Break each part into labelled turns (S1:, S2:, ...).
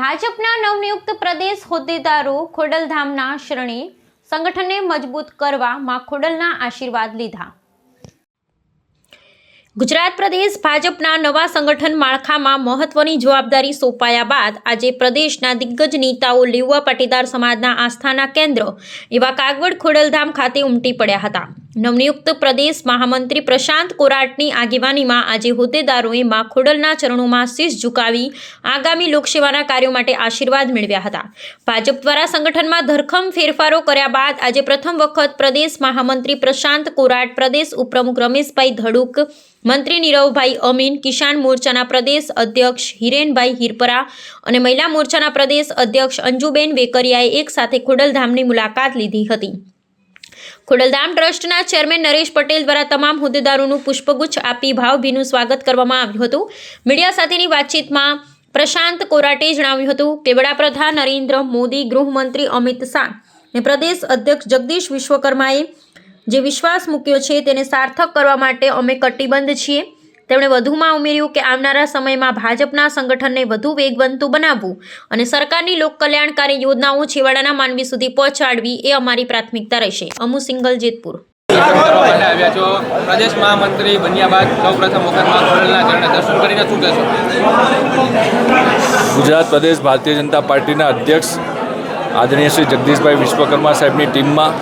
S1: ભાજપના નવનિયુક્ત પ્રદેશ હોદ્દેદારો ખોડલધામના શ્રેણી સંગઠનને મજબૂત કરવામાં ખોડલના આશીર્વાદ લીધા. ગુજરાત પ્રદેશ ભાજપના નવા સંગઠન માળખામાં મહત્વની જવાબદારી સોંપાયા બાદ આજે પ્રદેશના દિગ્ગજ નેતાઓ લેઉવા પાટીદાર સમાજના આસ્થાના કેન્દ્ર એવા કાગવડ ખોડલધામ ખાતે ઉમટી પડ્યા હતા. નવનિયુક્ત પ્રદેશ મહામંત્રી પ્રશાંત કોરાટની આગેવાનીમાં આજે હોદ્દેદારોએ મા ચરણોમાં શીશ ઝુકાવી આગામી લોકસેવાના કાર્યો માટે આશીર્વાદ મેળવ્યા હતા. ભાજપ દ્વારા સંગઠનમાં ધરખમ ફેરફારો કર્યા બાદ આજે પ્રથમ વખત પ્રદેશ મહામંત્રી પ્રશાંત કોરાટ, પ્રદેશ ઉપપ્રમુખ રમેશભાઈ ધડુક, મંત્રી નીરવભાઈ અમીન, કિસાન મોરચાના પ્રદેશ અધ્યક્ષ હિરેનભાઈ હિરપરા અને મહિલા મોરચાના પ્રદેશ અધ્યક્ષ અંજુબેન વેકરિયાએ એકસાથે ખોડલધામની મુલાકાત લીધી હતી. ખોડલધામ ટ્રસ્ટના ચેરમેન નરેશ પટેલ દ્વારા તમામ હોદ્દેદારોનું પુષ્પગુચ્છ આપી ભાવભીનું સ્વાગત કરવામાં આવ્યું હતું. મીડિયા સાથેની વાતચીતમાં પ્રશાંત કોરાટે જણાવ્યું હતું કે વડાપ્રધાન નરેન્દ્ર મોદી, ગૃહમંત્રી અમિત શાહ અને પ્રદેશ અધ્યક્ષ જગદીશ વિશ્વકર્માએ જે વિશ્વાસ મૂક્યો છે તેને સાર્થક કરવા માટે અમે કટિબદ્ધ છીએ. તેમણે વધુમાં ઉમેર્યું કે આવનારા સમયમાં ભાજપના સંગઠનને વધુ વેગવંતું બનાવવું અને સરકારની લોકકલ્યાણકારી યોજનાઓ છેવાડાના માનવી સુધી પહોંચાડવી એ અમારી પ્રાથમિકતા રહેશે. અમુ સિંગલ જેતપુર.
S2: આવ્યા છો. પ્રદેશ મહામંત્રી બન્યા બાદ સૌ પ્રથમ વખત મા ખોડલના ચરણે દર્શન કરીને શું કહેશો?
S3: ગુજરાત પ્રદેશ ભારતીય જનતા પાર્ટીના અધ્યક્ષ આદરણીય શ્રી જગદીશભાઈ વિશ્વકર્મા સાહેબની ટીમમાં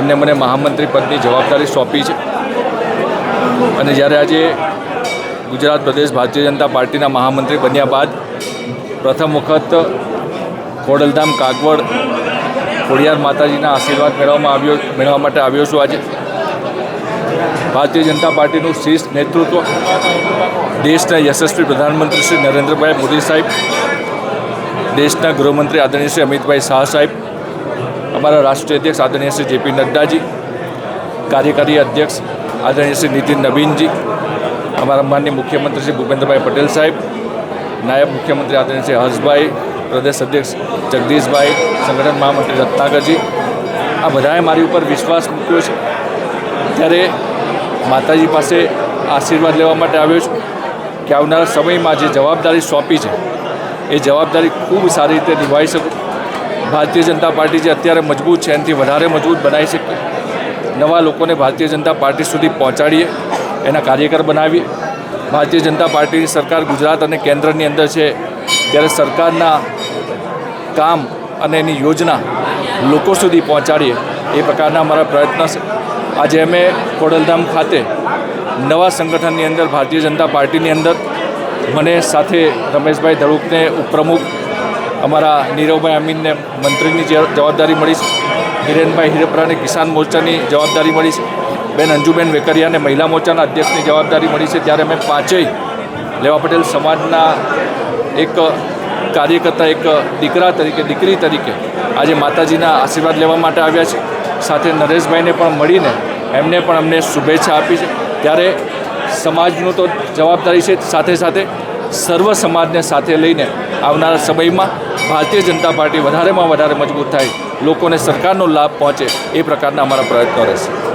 S3: એમને મને મહામંત્રી પદની જવાબદારી સોંપી છે. અને જ્યારે આજે ગુજરાત પ્રદેશ ભારતીય જનતા પાર્ટીના મહામંત્રી બન્યા બાદ પ્રથમ વખત ખોડલધામ કાગવડ ખોડિયાર માતાજીના આશીર્વાદ મેળવવામાં આવ્યો, મેળવવા માટે આવ્યો છું આજે. ભારતીય જનતા પાર્ટીનું શ્રેષ્ઠ નેતૃત્વ દેશના યશસ્વી પ્રધાનમંત્રી શ્રી નરેન્દ્રભાઈ મોદી સાહેબ, દેશના ગૃહમંત્રી આદરણીય શ્રી અમિતભાઈ શાહ સાહેબ, અમારા રાષ્ટ્રીય અધ્યક્ષ આદરણીય શ્રી જેપી નડ્ડાજી, કાર્યકારી અધ્યક્ષ આદરણીય શ્રી નીતિન નવીનજી અમારા માન્ય મુખ્યમંત્રી શ્રી ભૂપેન્દ્રભાઈ પટેલ સાહેબ, નાયબ મુખ્યમંત્રી આદરણીય શ્રી હર્ષભાઈ, પ્રદેશ અધ્યક્ષ જગદીશભાઈ, સંગઠન મહામંત્રી રત્નાકરજી, આ બધાએ મારી ઉપર વિશ્વાસ મૂક્યો છે. ત્યારે માતાજી પાસે આશીર્વાદ લેવા માટે આવ્યો છું કે આવનારા સમયમાં જે જવાબદારી સોંપી છે, એ જવાબદારી ખૂબ સારી રીતે નિભાવી શકું. ભારતીય જનતા પાર્ટી જે અત્યારે મજબૂત છે, એનાથી વધારે મજબૂત બનાવી શકીએ. નવા લોકોને ભારતીય જનતા પાર્ટી સુધી પહોંચાડીએ. એના કાર્યકર બનાવી. ભારતીય જનતા પાર્ટીની સરકાર ગુજરાત અને કેન્દ્રની અંદર છે. ત્યારે સરકારના કામ અને એની યોજના લોકો સુધી પહોંચાડીએ એ પ્રકારના અમારા પ્રયત્ન છે. આજે અમે ખોડલધામ ખાતે નવા સંગઠનની અંદર, ભારતીય જનતા પાર્ટીની અંદર મને સાથે રમેશભાઈ ધડુકને ઉપપ્રમુખ, અમારા નીરવભાઈ અમીનને મંત્રીની જવાબદારી મળી છે. હિરેનભાઈ હિરેપરાને કિસાન મોરચાની જવાબદારી મળી છે. બેન અંજુબેન વેકરિયાને મહિલા મોરચાના અધ્યક્ષની જવાબદારી મળી છે. ત્યારે અમે પાંચેય લેવા પટેલ સમાજના એક કાર્યકર્તા, એક દીકરા તરીકે, દીકરી તરીકે આજે માતાજીના આશીર્વાદ લેવા માટે આવ્યા છે. સાથે નરેશભાઈને પણ મળીને એમને પણ અમને શુભેચ્છા આપી છે. ત્યારે સમાજનું તો જવાબદારી છે સાથે સાથે સર્વ સમાજને સાથે લઈને આવનારા સમયમાં ભારતીય જનતા પાર્ટી વધારેમાં વધારે મજબૂત થાય, લોકોને સરકારનો લાભ પહોંચે એ પ્રકારના અમારા પ્રયત્નો રહેશે.